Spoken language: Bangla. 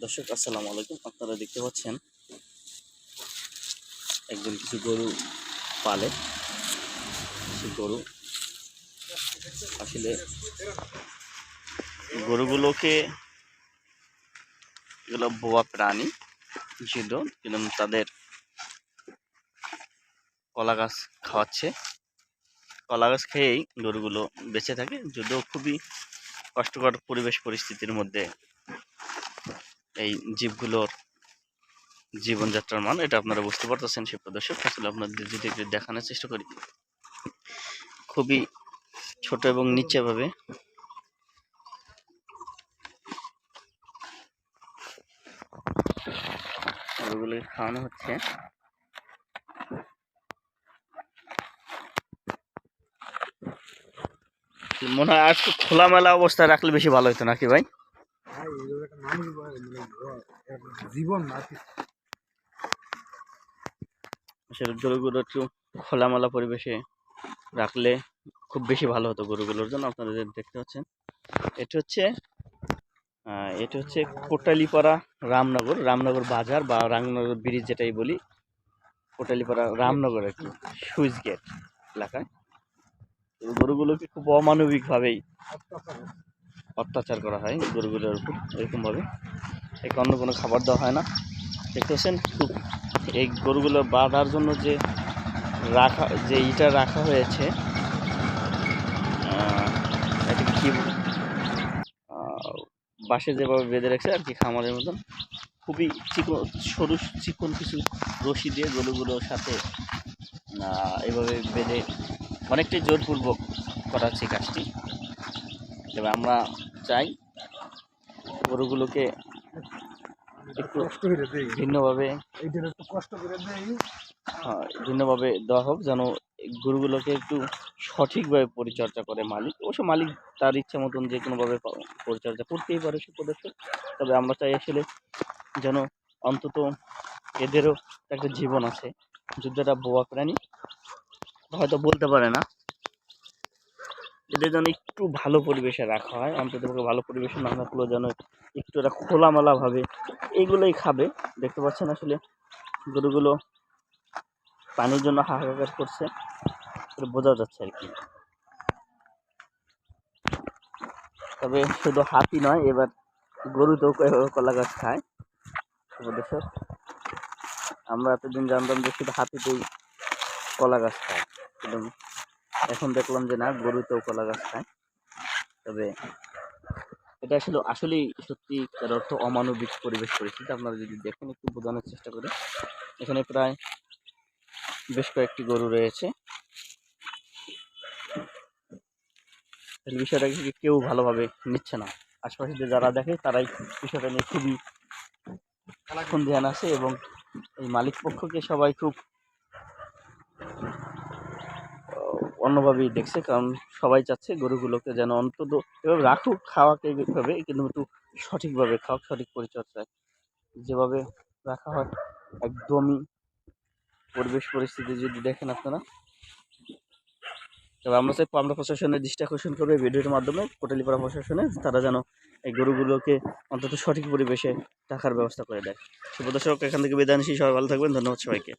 দর্শক, আসসালামু আলাইকুম। আপনারা দেখতে পাচ্ছেন একজন কিছু গরু পালে। কিছু গরু আসলে গরুগুলোকে এগুলো বোয়া প্রাণী ছিল কিন্তু তাদের কলা গাছ খাওয়াচ্ছে। কলা গাছ খেয়েই গরুগুলো বেঁচে থাকে, যদিও খুবই কষ্টকর পরিবেশ পরিস্থিতির মধ্যে এই জীবগুলোর জীবনযাত্রার মান, এটা আপনারা বুঝতে পারতেছেন সে প্রদর্শক আসলে আপনাদের যদি একটু দেখানোর চেষ্টা করি, খুবই ছোট এবং নিচে ভাবে। ওগুলোকে খাওয়ানো হচ্ছে। মনে হয় আর খোলামেলা অবস্থায় রাখলে বেশি ভালো হতো নাকি ভাই? ভাই, এগুলো একটা মানুষ বলে, গ- এক জীবন মাটি আসলে গরুগুলো একটু খোলামেলা পরিবেশে রাখলে খুব বেশি ভালো হতো গরুগুলোর জন্য আপনারা যে দেখতে পাচ্ছেন। এটা হচ্ছে এটা হচ্ছে কোটালিপাড়া রামনগর রামনগর বাজার বা রামনগর ব্রিজ যেটাই বলি কোটালিপাড়া রামনগর আর কি সুইচ গেট এলাকায়। গরুগুলোকে খুব অমানবিকভাবেই অত্যাচার করা হয় গরুগুলোর উপর, এরকমভাবে। একে অন্য কোনো খাবার দেওয়া হয় না। দেখতে পাচ্ছেন, খুব এই গরুগুলো বাঁধার জন্য যে রাখা, যে ইটা রাখা হয়েছে এটাকে কি বাঁশে যেভাবে বেঁধে রাখছে, আর কি খামারের মতন, খুবই চিকন, সরু চিকন কিছু রশি দিয়ে গরুগুলোর সাথে এভাবে বেঁধে, অনেকটাই জোরপূর্বক করা হচ্ছে কাজটি। তবে আমরা চাই গরুগুলোকে একটু ভিন্নভাবে আহ, ভিন্নভাবে দেওয়া হোক যেন গরুগুলোকে একটু সঠিকভাবে পরিচর্যা করে মালিক। অবশ্য মালিক তার ইচ্ছা মতন যে কোনোভাবে পরিচর্যা করতেই পারে সে তবে আমরা চাই আসলে যেন অন্তত এদেরও একটা জীবন আছে। যদি একটা বোয়া প্রাণী। হয়তো বলতে পারে না। এদের যেন একটু ভালো পরিবেশে রাখা হয় অন্তত ভালো পরিবেশে না রাখলেও যেন একটু এরা খোলামেলাভাবে এইগুলোই খাবে। দেখতে পাচ্ছেন আসলে গরুগুলো পানির জন্য হাহাকার করছে বোঝা যাচ্ছে আর কি। তবে শুধু হাতি নয়, এবার গরুতেও ক- কলা গাছ খায়। দর্শক আমরা এতদিন জানতাম যে শুধু হাতিতেই কলা গাছ খায় কিন্তু এখন দেখলাম যে না, গরুতেও কলা গাছ খায় তবে এটা আসলে, আসলেই সত্যি তার অর্থ অমানবিক পরিবেশ পরিস্থিতি। আপনারা যদি দেখেন, একটু বোঝানোর চেষ্টা করে। এখানে প্রায় বেশ কয়েকটি গরু রয়েছে। বিষয়টাকে কেউ ভালোভাবে নিচ্ছে না। আশপাশে যারা দেখে, তারাই বিষয়টা নিয়ে খুবই ধ্যান আছে এবং এই মালিক পক্ষকে সবাই খুব অন্যভাবেই দেখছে, কারণ সবাই চাচ্ছে গরুগুলোকে যেন অন্তত এভাবে রাখুক, খাওয়াকে এইভাবে কিন্তু একটু সঠিকভাবে খাওয়াক, সঠিক পরিচর্যায়। যেভাবে রাখা হয়, একদমই পরিবেশ পরিস্থিতি যদি দেখেন আপনারা। তবে আমরা চাই আমরা প্রশাসনের দৃষ্টি আকর্ষণ করবে ভিডিওর মাধ্যমে কোটালীপাড়া প্রশাসনে তারা যেন এই গরুগুলোকে অন্তত সঠিক পরিবেশে রাখার ব্যবস্থা করে দেয়। শুভ দর্শক, এখান থেকে বিদায় নিচ্ছি। সবাই ভালো থাকবেন। ধন্যবাদ সবাইকে।